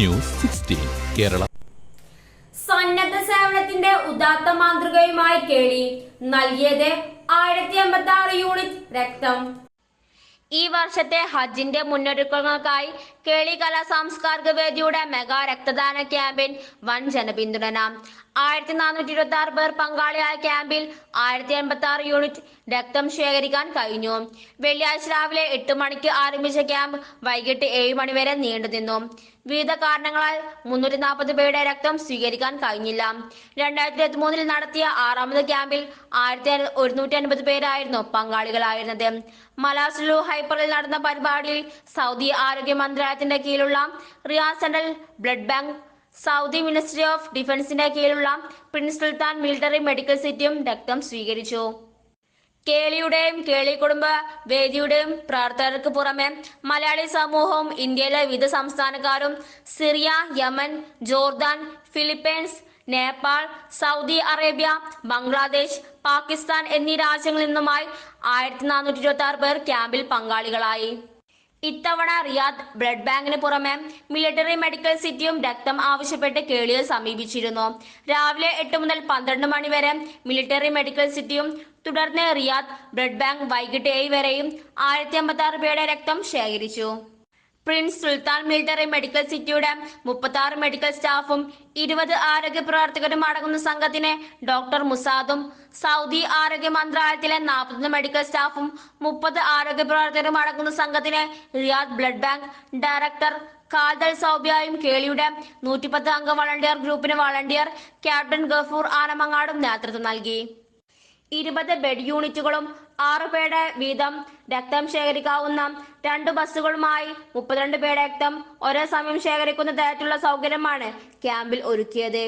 News sixteen Kerala. സന്നദ്ധ സേവനത്തിന്റെ ഉദാത്ത മാതൃകയുമായി കേളി. നൽകിയത് ആയിരത്തി അമ്പത്തി ആറ് യൂണിറ്റ് രക്തം. ഈ വർഷത്തെ ഹജ്ജിന്റെ മുന്നൊരുക്കങ്ങൾക്കായി കേളി കലാ സാംസ്കാരിക വേദിയുടെ മെഗാ രക്തദാന ക്യാമ്പിൻ വൻ ജനപിന്തുണ. ആയിരത്തി നാനൂറ്റി ഇരുപത്തി ആറ് പേർ പങ്കാളിയായ ക്യാമ്പിൽ ആയിരത്തി എൺപത്തി ആറ് യൂണിറ്റ് രക്തം ശേഖരിക്കാൻ കഴിഞ്ഞു. വെള്ളിയാഴ്ച രാവിലെ എട്ട് മണിക്ക് ആരംഭിച്ച ക്യാമ്പ് വൈകിട്ട് ഏഴ് മണിവരെ നീണ്ടുനിന്നു വിവിധ കാരണങ്ങളാൽ മുന്നൂറ്റി നാൽപ്പത് പേരുടെ രക്തം സ്വീകരിക്കാൻ കഴിഞ്ഞില്ല. രണ്ടായിരത്തി ഇരുപത്തി മൂന്നിൽ നടത്തിയ ആറാമത് ക്യാമ്പിൽ ആയിരത്തി ഒരുന്നൂറ്റി അൻപത് പേരായിരുന്നു പങ്കാളികളായിരുന്നത്. മലാസുലു ഹൈപ്പറിൽ നടന്ന പരിപാടിയിൽ സൗദി ആരോഗ്യ മന്ത്രാലയത്തിന്റെ കീഴിലുള്ള Riyadh central blood bank Saudi ministry of ഡിഫൻസിന്റെ കീഴിലുള്ള പ്രിൻസ് സുൽത്താൻ മിലിറ്ററി മെഡിക്കൽ സിറ്റിയും രക്തം സ്വീകരിച്ചു. കേളിയുടെയും കേളി കുടുംബ വേദിയുടെയും പ്രവർത്തകർക്ക് പുറമെ മലയാളി സമൂഹവും ഇന്ത്യയിലെ വിവിധ സംസ്ഥാനക്കാരും Syria Yemen Jordan Philippines Nepal Saudi Arabia Bangladesh Pakistan എന്നീ രാജ്യങ്ങളിൽ നിന്നുമായി ആയിരത്തി നാനൂറ്റി ഇരുപത്തി ആറ് പേർ ക്യാമ്പിൽ പങ്കാളികളായി. ഇത്തവണ റിയാദ് ബ്ലഡ് ബാങ്കിന് പുറമെ മിലിറ്ററി മെഡിക്കൽ സിറ്റിയും രക്തം ആവശ്യപ്പെട്ട് കേളിയെ സമീപിച്ചിരുന്നു. രാവിലെ എട്ട് മുതൽ പന്ത്രണ്ട് മണി വരെ മിലിറ്ററി മെഡിക്കൽ സിറ്റിയും തുടർന്ന് റിയാദ് ബ്ലഡ് ബാങ്ക് വൈകിട്ട് ഏഴ് വരെയും ആയിരത്തി അമ്പത്തി ആറ് പേരുടെ രക്തം ശേഖരിച്ചു. പ്രിൻസ് സുൽത്താൻ മിലിറ്ററി മെഡിക്കൽ സിറ്റിയുടെ മുപ്പത്തി മെഡിക്കൽ സ്റ്റാഫും ഇരുപത് ആരോഗ്യ പ്രവർത്തകരും അടങ്ങുന്ന സംഘത്തിന് ഡോക്ടർ മുസാദും സൗദി ആരോഗ്യ മന്ത്രാലയത്തിലെ നാൽപ്പത്തൊന്ന് മെഡിക്കൽ സ്റ്റാഫും മുപ്പത് ആരോഗ്യ പ്രവർത്തകരും അടങ്ങുന്ന സംഘത്തിന് റിയാദ് ബ്ലഡ് ബാങ്ക് ഡയറക്ടർ കാദൽ സൗബിയായും കേളിയുടെ നൂറ്റിപ്പത്ത് അംഗ വളണ്ടിയർ ഗ്രൂപ്പിന് വളണ്ടിയർ ക്യാപ്റ്റൻ ഗഫൂർ ആനമങ്ങാടും നേതൃത്വം നൽകി. ഇരുപത് ബെഡ് യൂണിറ്റുകളും ആറു പേരുടെ വീതം രക്തം ശേഖരിക്കാവുന്ന രണ്ട് ബസ്സുകളുമായി മുപ്പത്തിരണ്ട് പേരുടെ രക്തം ഒരേ സമയം ശേഖരിക്കുന്ന തരത്തിലുള്ള സൗകര്യമാണ് ക്യാമ്പിൽ ഒരുക്കിയത്.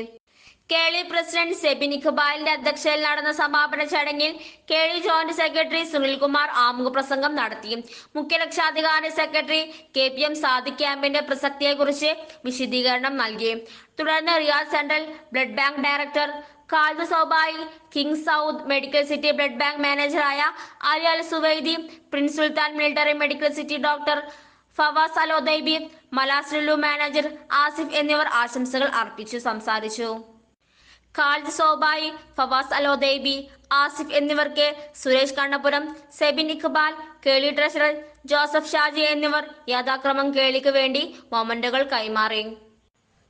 കേളി പ്രസിഡന്റ് സെബിൻ ഇഖ്ബാലിന്റെ അധ്യക്ഷതയിൽ നടന്ന സമാപന ചടങ്ങിൽ കേളി ജോയിന്റ് സെക്രട്ടറി സുനിൽകുമാർ ആമുഖ പ്രസംഗം നടത്തി. മുഖ്യ രക്ഷാധികാരി secretary K P M Sadiq ക്യാമ്പിന്റെ പ്രസക്തിയെക്കുറിച്ച് വിശദീകരണം നൽകി. തുടർന്ന് Riyadh central blood bank director Khalid സൗബായി King Saud medical city blood bank മാനേജറായ Ali Al Suwaidi Prince Sultan military medical city doctor Fawaz Alodaibi മലാസ്ലുലു manager Asif എന്നിവർ ആശംസകൾ അർപ്പിച്ചു സംസാരിച്ചു. കാൽജ് സോബായി ഫവാസ് അലോദൈബി ആസിഫ് എന്നിവർക്ക് സുരേഷ് കണ്ണപുരം സെബിൻ ഇഖ്ബാൽ കേളി ട്രഷറർ ജോസഫ് ഷാജി എന്നിവർ യഥാക്രമം കേളിക്ക് വേണ്ടി മൊമന്റുകൾ കൈമാറി.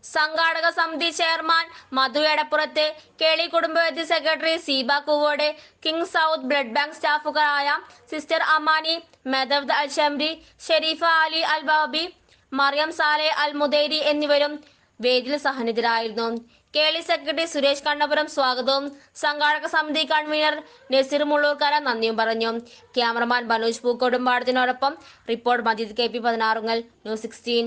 സംഘാടക സമിതി chairman Madhu Edappurath Keli കുടുംബവേദി secretary Seeba Koovode King Saud blood bank സ്റ്റാഫുകളായ sister Amani മെദവ്ദ് Al Shamri Sharifa Ali Al Babi Mariam Saleh Al Mudeiri എന്നിവരും വേദിയിൽ സഹനിതരായിരുന്നു കേളി സെക്രട്ടറി സുരേഷ് കണ്ണപുരം സ്വാഗതവും സംഘാടക സമിതി കൺവീനർ നസീർ മുള്ളൂർക്കാര നന്ദിയും പറഞ്ഞു. ക്യാമറമാൻ മനോജ് പൂക്കോടും പാടത്തിനോടൊപ്പം report Majeed K P Pathinarungal news sixteen.